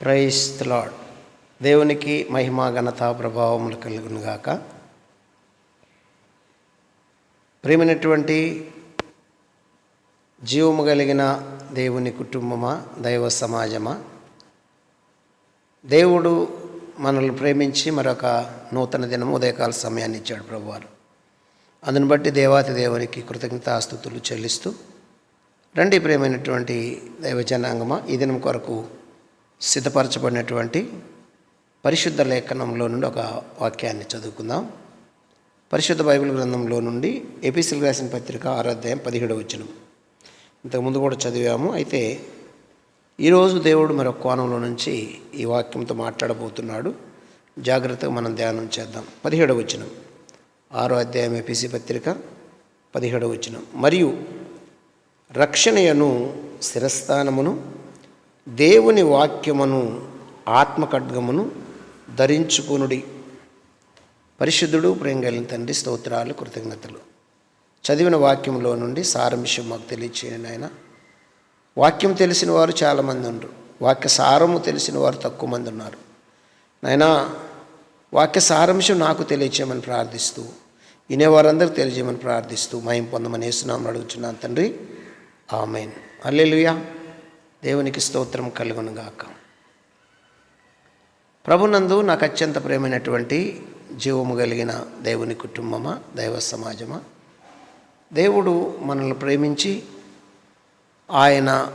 Price lord దేవునికి మహిమా ఘనత ప్రభావములు కలుగునుగాక ప్రేమైనటువంటి జీవము కలిగిన దేవుని కుటుంబమా దైవ సమాజమా? దేవుడు మనల్ని ప్రేమించి మరొక నూతన దినం ఉదయకాల సమయాన్ని ఇచ్చాడు ప్రభువారు. అందుని బట్టి దేవాతి దేవునికి కృతజ్ఞతాస్తుతులు చెల్లిస్తూ రండి ప్రేమైనటువంటి దైవ జనాంగమా ఈ దినం కొరకు సిద్ధపరచబడినటువంటి పరిశుద్ధ లేఖనంలో నుండి ఒక వాక్యాన్ని చదువుకుందాం. పరిశుద్ధ బైబిల్ గ్రంథంలో నుండి ఎపిసిల్ రాసిన పత్రిక ఆరాధ్యాయం పదిహేడు వచ్చినం ఇంతకుముందు కూడా చదివాము. అయితే ఈరోజు దేవుడు మరొక కోణంలో నుంచి ఈ వాక్యంతో మాట్లాడబోతున్నాడు. జాగ్రత్తగా మనం ధ్యానం చేద్దాం. పదిహేడవ వచనం. ఆరో అధ్యాయం ఎపిసి పత్రిక పదిహేడవ వచనం. మరియు రక్షణయను శిరస్థానమును దేవుని వాక్యమును ఆత్మఖడ్గమును ధరించుకునుడి. పరిశుద్ధుడు ప్రేంగలిన తండ్రి స్తోత్రాలు కృతజ్ఞతలు. చదివిన వాక్యంలో నుండి సారాంశం మాకు తెలియచేయండి ఆయన వాక్యం తెలిసిన వారు చాలామంది ఉన్నారు వాక్య సారము తెలిసిన వారు తక్కువ మంది ఉన్నారు. నాయనా వాక్య సారాంశం నాకు తెలియచేయమని ప్రార్థిస్తూ వినేవారందరూ తెలియజేయమని ప్రార్థిస్తూ మయం పొందమని వేస్తున్నామని అడుగుతున్నాను తండ్రి. ఆమెన్. అల్లెలుయా దేవునికి స్తోత్రం కలుగునుగాక. ప్రభునందు నాకు అత్యంత ప్రేమైనటువంటి జీవము కలిగిన దేవుని కుటుంబమా దైవ సమాజమా దేవుడు మనల్ని ప్రేమించి ఆయన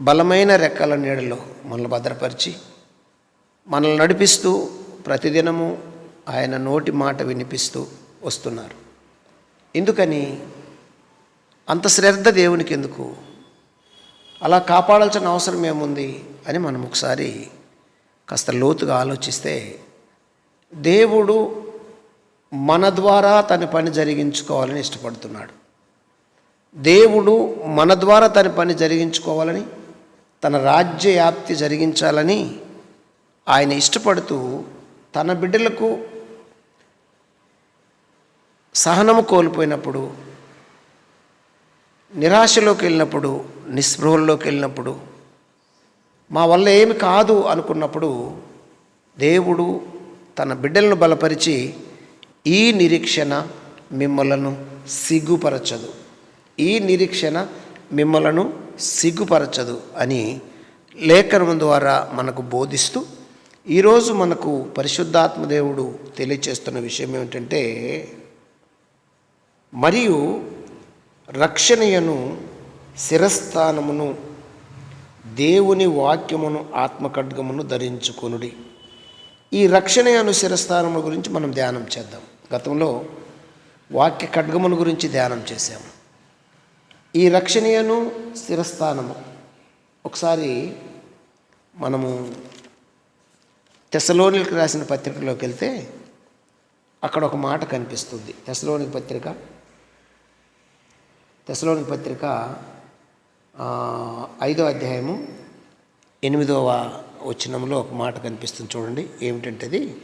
బలమైన రెక్కల నీడలో మనల్ని భద్రపరిచి మనల్ని నడిపిస్తూ ప్రతిదినము ఆయన నోటి మాట వినిపిస్తూ వస్తున్నారు. ఎందుకని అంత శ్రద్ధ దేవునికి ఎందుకు అలా కాపాడాల్సిన అవసరం ఏముంది అని మనం ఒకసారి కాస్త లోతుగా ఆలోచిస్తే దేవుడు మన ద్వారా తన పని జరిగించుకోవాలని ఇష్టపడుతున్నాడు. దేవుడు మన ద్వారా తన పని జరిగించుకోవాలని తన రాజ్య వ్యాప్తి జరిగించాలని ఆయన ఇష్టపడుతూ తన బిడ్డలకు సహనము కోల్పోయినప్పుడు నిరాశలోకి వెళ్ళినప్పుడు నిస్పృహల్లోకి వెళ్ళినప్పుడు మా వల్ల ఏమి కాదు అనుకున్నప్పుడు దేవుడు తన బిడ్డలను బలపరిచి ఈ నిరీక్షణ మిమ్మలను సిగ్గుపరచదు. ఈ నిరీక్షణ మిమ్మలను సిగ్గుపరచదు అని లేఖనం ద్వారా మనకు బోధిస్తూ ఈరోజు మనకు పరిశుద్ధాత్మ దేవుడు తెలియచేస్తున్న విషయం ఏమిటంటే మరియు రక్షణయను శిరస్థానమును దేవుని వాక్యమును ఆత్మఖడ్గమును ధరించుకొనుడి. ఈ రక్షణ అను శిరస్థానముల గురించి మనం ధ్యానం చేద్దాం. గతంలో వాక్య ఖడ్గమును గురించి ధ్యానం చేశాము. ఈ రక్షణీయను స్థిరస్థానము ఒకసారి మనము తెసలోనికి రాసిన పత్రికలోకి వెళ్తే అక్కడ ఒక మాట కనిపిస్తుంది. తెసలోనికి పత్రిక దశలోని పత్రిక ఐదో అధ్యాయము ఎనిమిదవ వచనంలో ఒక మాట కనిపిస్తుంది చూడండి. ఏమిటంటే అది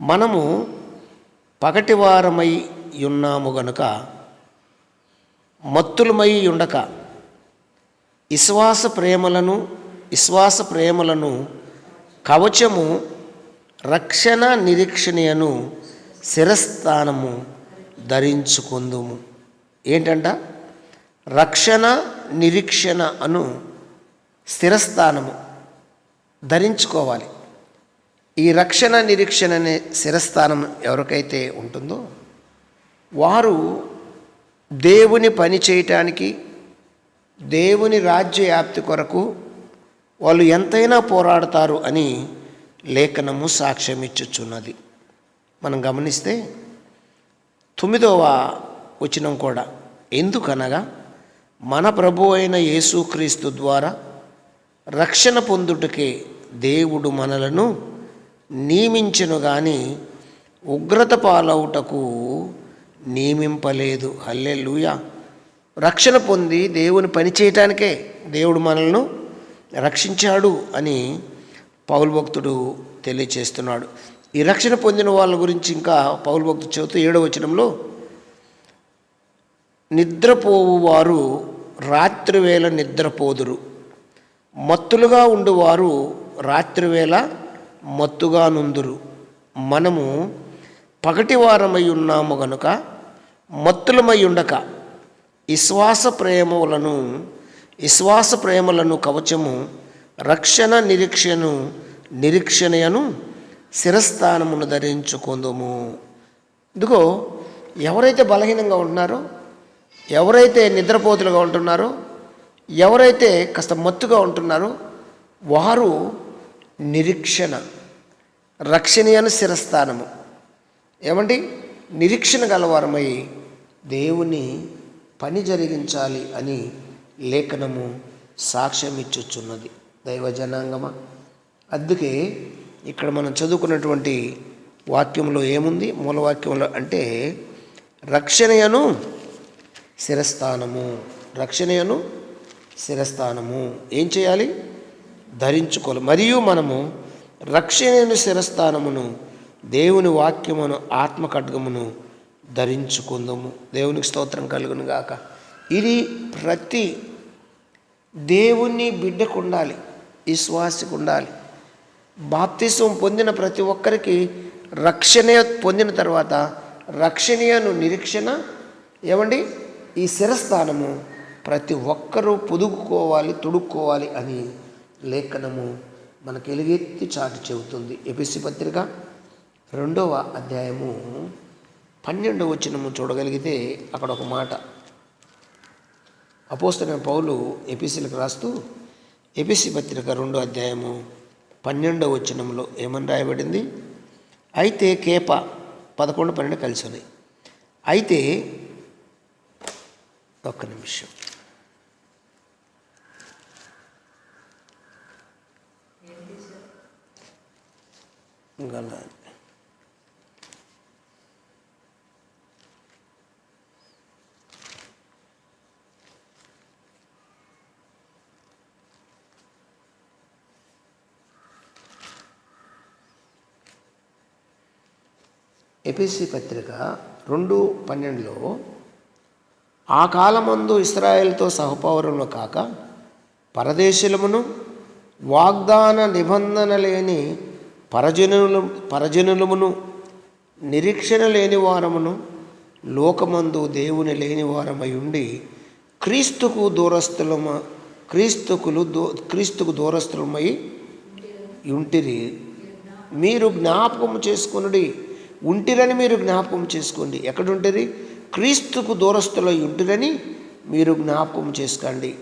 మనము పగటివారమై ఉన్నాము గనుక మత్తులమై ఉండక విశ్వాస ప్రేమలను విశ్వాస ప్రేమలను కవచము రక్షణ నిరీక్షణయను శిరస్థానము ధరించుకుందుము. ఏంటంట? రక్షణ నిరీక్షణ అను స్థిరస్థానము ధరించుకోవాలి. ఈ రక్షణ నిరీక్షణ అనే శిరస్థానం ఎవరికైతే ఉంటుందో వారు దేవుని పని చేయటానికి దేవుని రాజ్య వ్యాప్తి కొరకు వాళ్ళు ఎంతైనా పోరాడతారు అని లేఖనము సాక్ష్యం ఇచ్చుచున్నది మనం గమనిస్తే తొమ్మిదవ వచనం కూడా. ఎందుకనగా మన ప్రభు అయిన యేసుక్రీస్తు ద్వారా రక్షణ పొందుటకే దేవుడు మనలను నియమించను కానీ ఉగ్రత పాలవుటకు నియమింపలేదు. హల్లెలూయా. రక్షణ పొంది దేవుని పని చేయటానికే దేవుడు మనల్ని రక్షించాడు అని పౌలు భక్తుడు తెలియచేస్తున్నాడు. ఈ రక్షణ పొందిన వాళ్ళ గురించి ఇంకా పౌలు భక్తుడు చెబుతూ ఏడవచనంలో నిద్రపోవువారు నిద్రపోవు వారు రాత్రివేళ నిద్రపోదురు. మత్తులుగా ఉండువారు రాత్రివేళ మత్తుగా నుందురు మనము పగటివారమై ఉన్నాము గనుక మత్తులమై ఉండక విశ్వాస ప్రేమలను విశ్వాస ప్రేమలను కవచము రక్షణ నిరీక్షను నిరీక్షణయను శిరస్థానమును ధరించుకుందుము. ఇదిగో ఎవరైతే బలహీనంగా ఉంటున్నారో ఎవరైతే నిద్రపోతులుగా ఉంటున్నారో ఎవరైతే కాస్త మత్తుగా ఉంటున్నారో వారు నిరీక్షణ రక్షణీయను శిరస్థానము. ఏమండి? నిరీక్షణ గలవారమై దేవుని పని జరిగించాలి అని లేఖనము సాక్ష్యం ఇచ్చుచున్నది దైవ జనాంగమా అందుకే ఇక్కడ మనం చదువుకున్నటువంటి వాక్యంలో ఏముంది? మూలవాక్యంలో అంటే రక్షణయను శిరస్థానము. రక్షణయను శిరస్థానము. ఏం చేయాలి? ధరించుకోవాలి. మరియు మనము రక్షణను శిరస్థానమును దేవుని వాక్యమును ఆత్మ ఖడ్గమును ధరించుకుందాము. దేవునికి స్తోత్రం కలుగును గాక. ఇది ప్రతి దేవుని బిడ్డకు ఉండాలి విశ్వాసికి ఉండాలి బాప్తిసం పొందిన ప్రతి ఒక్కరికి రక్షణ పొందిన తర్వాత రక్షణీయను నిరీక్షణ ఏమండి? ఈ శిరస్థానము ప్రతి ఒక్కరూ పొదుగుకోవాలి తొడుక్కోవాలి అని లేఖనము మనకు ఎలుగెత్తి చాటి చెబుతుంది. ఎపిసి పత్రిక రెండవ అధ్యాయము పన్నెండవ వచనము చూడగలిగితే అక్కడ ఒక మాట అపోస్తన పౌలు ఎపిసిలకు రాస్తూ ఎపిసి పత్రిక రెండో అధ్యాయము పన్నెండవ వచనంలో ఏమని రాయబడింది? అయితే కేప పదకొండు పన్నెండు కలిసి ఉన్నాయి అయితే ఒక్క నిమిషం. గల ఎపిసి పత్రిక రెండు పన్నెండులో ఆ కాలమందు ఇస్రాయేల్తో సహపౌరులు కాక పరదేశులమును వాగ్దాన నిబంధన లేని పరజనులు పరజనులమును నిరీక్షణ లేని వారమును లోకమందు దేవుని లేని వారమై ఉండి క్రీస్తుకు దూరస్థులమ క్రీస్తుకులు దూ క్రీస్తుకు దూరస్థులమై ఉంటిరి. మీరు జ్ఞాపకం చేసుకునుడి ఉంటిరని మీరు జ్ఞాపకం చేసుకోండి. ఎక్కడుంటుంది క్రీస్తుకు దూరస్తులై ఉంటుందని మీరు జ్ఞాపకం చేసుకోండి.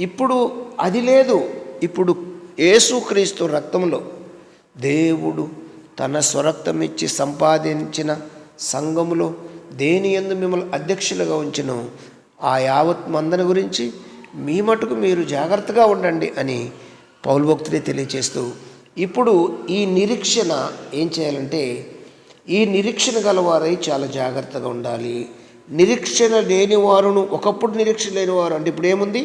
ఇప్పుడు అది లేదు. ఇప్పుడు యేసుక్రీస్తు రక్తంలో దేవుడు తన స్వరక్తం ఇచ్చి సంపాదించిన సంఘములో దేని ఎందు మిమ్మల్ని అధ్యక్షులుగా ఉంచిన ఆ యావత్ మందన గురించి మీ మటుకు మీరు జాగ్రత్తగా ఉండండి అని పౌలభక్తుడే తెలియచేస్తూ ఇప్పుడు ఈ నిరీక్షణ ఏం చేయాలంటే ఈ నిరీక్షణ గలవారై చాలా జాగ్రత్తగా ఉండాలి. నిరీక్షణ లేని వారును ఒకప్పుడు నిరీక్షణ లేనివారు అంటే ఇప్పుడు ఏముంది?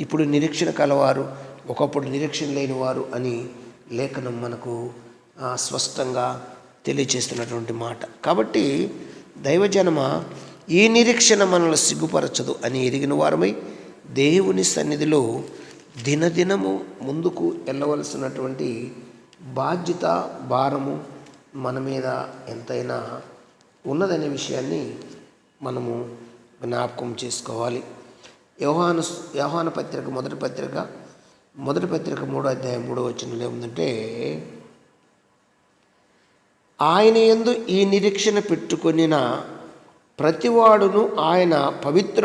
ఇప్పుడు నిరీక్షణ కలవారు ఒకప్పుడు నిరీక్షణ లేనివారు అని లేఖనం మనకు ఆ, స్పష్టంగా తెలియచేస్తున్నటువంటి మాట. కాబట్టి దైవజనమ ఈ నిరీక్షణ మనల్ని సిగ్గుపరచదు అని ఎరిగిన వారమై దేవుని సన్నిధిలో దినదినము ముందుకు వెళ్ళవలసినటువంటి బాధ్యత భారము మన మీద ఎంతైనా ఉన్నదనే విషయాన్ని మనము జ్ఞాపకం చేసుకోవాలి. యోహాను యోహాన పత్రిక మొదటి పత్రిక మొదటి పత్రిక మూడో అధ్యాయం మూడో వచ్చినలో ఏముందంటే ఆయన యందు ఈ నిరీక్షణ పెట్టుకొనిన ప్రతివాడును ఆయన పవిత్ర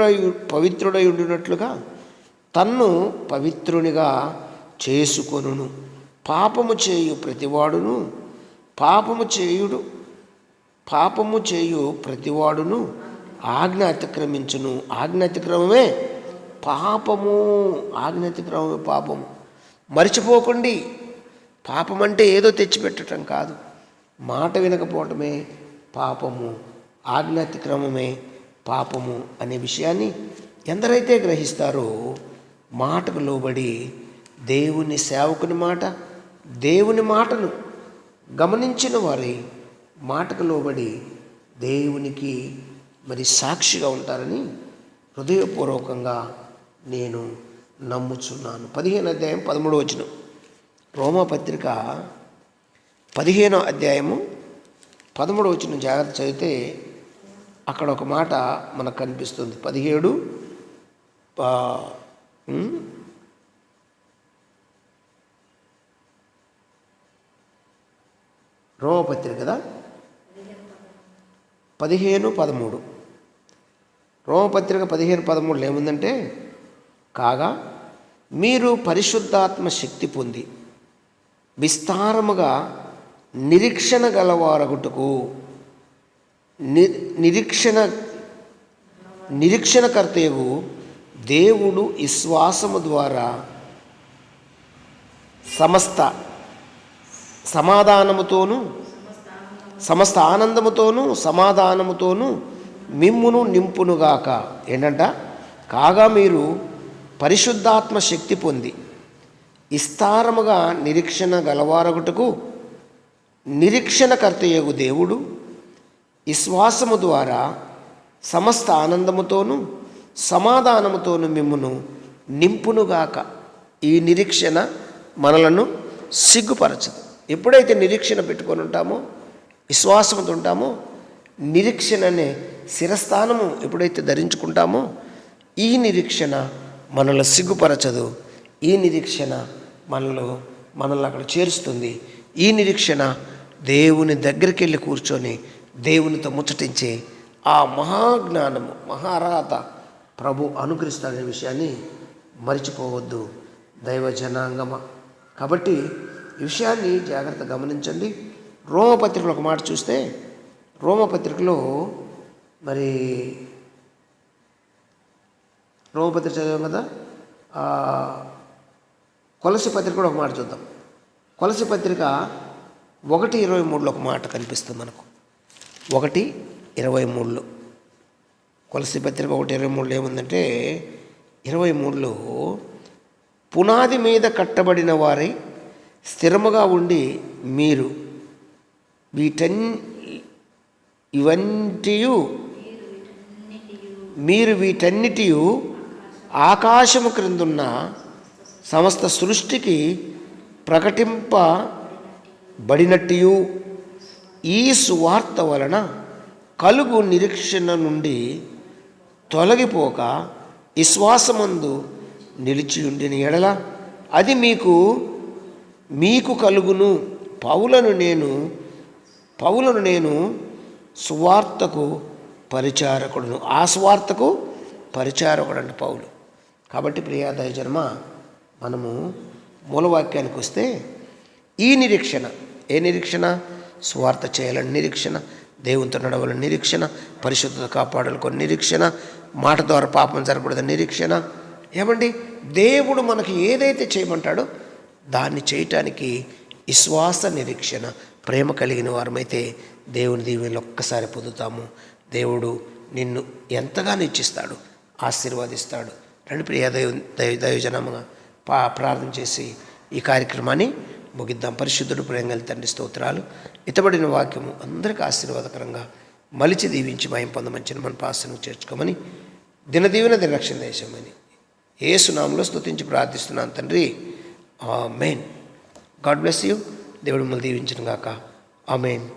పవిత్రుడై ఉండినట్లుగా తన్ను పవిత్రునిగా చేసుకొనును. పాపము చేయు ప్రతివాడును పాపము చేయుడు పాపము చేయు ప్రతివాడును ఆజ్ఞ అతిక్రమించును. ఆజ్ఞ అతిక్రమమే పాపము. ఆజ్ఞ అతిక్రమమే పాపము. మర్చిపోకండి. పాపం అంటే ఏదో తెచ్చిపెట్టడం కాదు. మాట వినకపోవటమే పాపము. ఆజ్ఞ అతిక్రమమే పాపము అనే విషయాన్ని ఎందరైతే గ్రహిస్తారో మాటకు లోబడి దేవుని సేవకుని మాట దేవుని మాటను గమనించిన వారి మాటకు లోబడి దేవునికి మరి సాక్షిగా ఉంటారని హృదయపూర్వకంగా నేను నమ్ముచున్నాను. పదిహేను అధ్యాయం పదమూడు వచ్చిన రోమపత్రిక పదిహేనో అధ్యాయము పదమూడు వచ్చిన జాగ్రత్త చదివితే అక్కడ ఒక మాట మనకు కనిపిస్తుంది. పదిహేడు రోమపత్రిక కదా? పదిహేను పదమూడు. రోమపత్రిక పదిహేను పదమూడులో ఏముందంటే కాగా మీరు పరిశుద్ధాత్మ శక్తి పొంది విస్తారముగా నిరీక్షణ గలవారగుటకు ని నిరీక్షణ నిరీక్షణకర్తయు దేవుడు విశ్వాసము ద్వారా సమస్త సమాధానముతోనూ సమస్త ఆనందముతోనూ సమాధానముతోనూ మిమ్మును నింపునుగాక. ఏంటంట? కాగా మీరు పరిశుద్ధాత్మ శక్తి పొంది విస్తారముగా నిరీక్షణ గలవారగుటకు నిరీక్షణకర్తయగు దేవుడు విశ్వాసము ద్వారా సమస్త ఆనందముతోనూ సమాధానముతోనూ మిమ్మును నింపునుగాక. ఈ నిరీక్షణ మనలను సిగ్గుపరచదు. ఎప్పుడైతే నిరీక్షణ పెట్టుకొని ఉంటామో విశ్వాసంతో ఉంటామో నిరీక్షణ అనే శిరస్థానము ఎప్పుడైతే ధరించుకుంటామో ఈ నిరీక్షణ మనల్ని సిగ్గుపరచదు. ఈ నిరీక్షణ మనలో మనల్ని అక్కడ చేరుస్తుంది. ఈ నిరీక్షణ దేవుని దగ్గరికి వెళ్ళి కూర్చొని దేవునితో ముచ్చటించే ఆ మహాజ్ఞానము మహారాత ప్రభు అనుగ్రహిస్తాడనే విషయాన్ని మరిచిపోవద్దు. దైవ జనాంగమ. కాబట్టి ఈ విషయాన్ని జాగ్రత్త గమనించండి. రోమపత్రికలో ఒక మాట చూస్తే రోమపత్రికలో మరి రోమపత్రిక చదివాం కదా? కొలసి పత్రిక కూడా ఒక మాట చూద్దాం. కొలసి పత్రిక ఒకటి ఇరవై మూడులో ఒక మాట కనిపిస్తుంది మనకు. ఒకటి ఇరవై మూడులో. కొలసి పత్రిక ఒకటి ఇరవై మూడులో ఏముందంటే ఇరవై మూడులో పునాది మీద కట్టబడిన వారై స్థిరముగా ఉండి మీరు వీటన్ ఇవంటియు మీరు వీటన్నిటి ఆకాశము క్రిందున్న సమస్త సృష్టికి ప్రకటింపబడినట్టు ఈ సువార్త వలన కలుగు నిరీక్షణ నుండి తొలగిపోక విశ్వాసమందు నిలిచియుండిన ఎడల అది మీకు మీకు కలుగును. పౌలను నేను పౌలను నేను సువార్తకు పరిచారకుడును. ఆ స్వార్థకు పరిచారకుడు అంటే పౌలు. కాబట్టి ప్రియాదయ జన్మ మనము మూలవాక్యానికి వస్తే ఈ నిరీక్షణ. ఏ నిరీక్షణ? స్వార్థ చేయాలని నిరీక్షణ దేవునితో నడవాలని నిరీక్షణ పరిశుద్ధత కాపాడాలని నిరీక్షణ మాట ద్వారా పాపం జరగకూడదని నిరీక్షణ. ఏమండి? దేవుడు మనకి ఏదైతే చేయమంటాడో దాన్ని చేయటానికి విశ్వాస నిరీక్షణ ప్రేమ కలిగిన వారమైతే దేవుని దీవెనలు ఒక్కసారి పొందుతాము. దేవుడు నిన్ను ఎంతగానో ఇచ్చిస్తాడు ఆశీర్వాదిస్తాడు. రెండు ప్రియ దైవ దైవ దైవజనముగా పా ప్రార్థన చేసి ఈ కార్యక్రమాన్ని ముగిద్దాం. పరిశుద్ధుడు ప్రేంగల తండ్రి స్తోత్రాలు. ఇతబడిన వాక్యము అందరికీ ఆశీర్వాదకరంగా మలిచి దీవించి భయం పొందమని మన పాసను చేర్చుకోమని దినదీవెన దినరక్షణ దేశమని ఏ సునామంలో స్తుతించి ప్రార్థిస్తున్నాను తండ్రి. ఆ మెయిన్ గాడ్ బ్లెస్ యూ. దేవుడు మిమ్మల్ని దీవించిన గాక. ఆ మెయిన్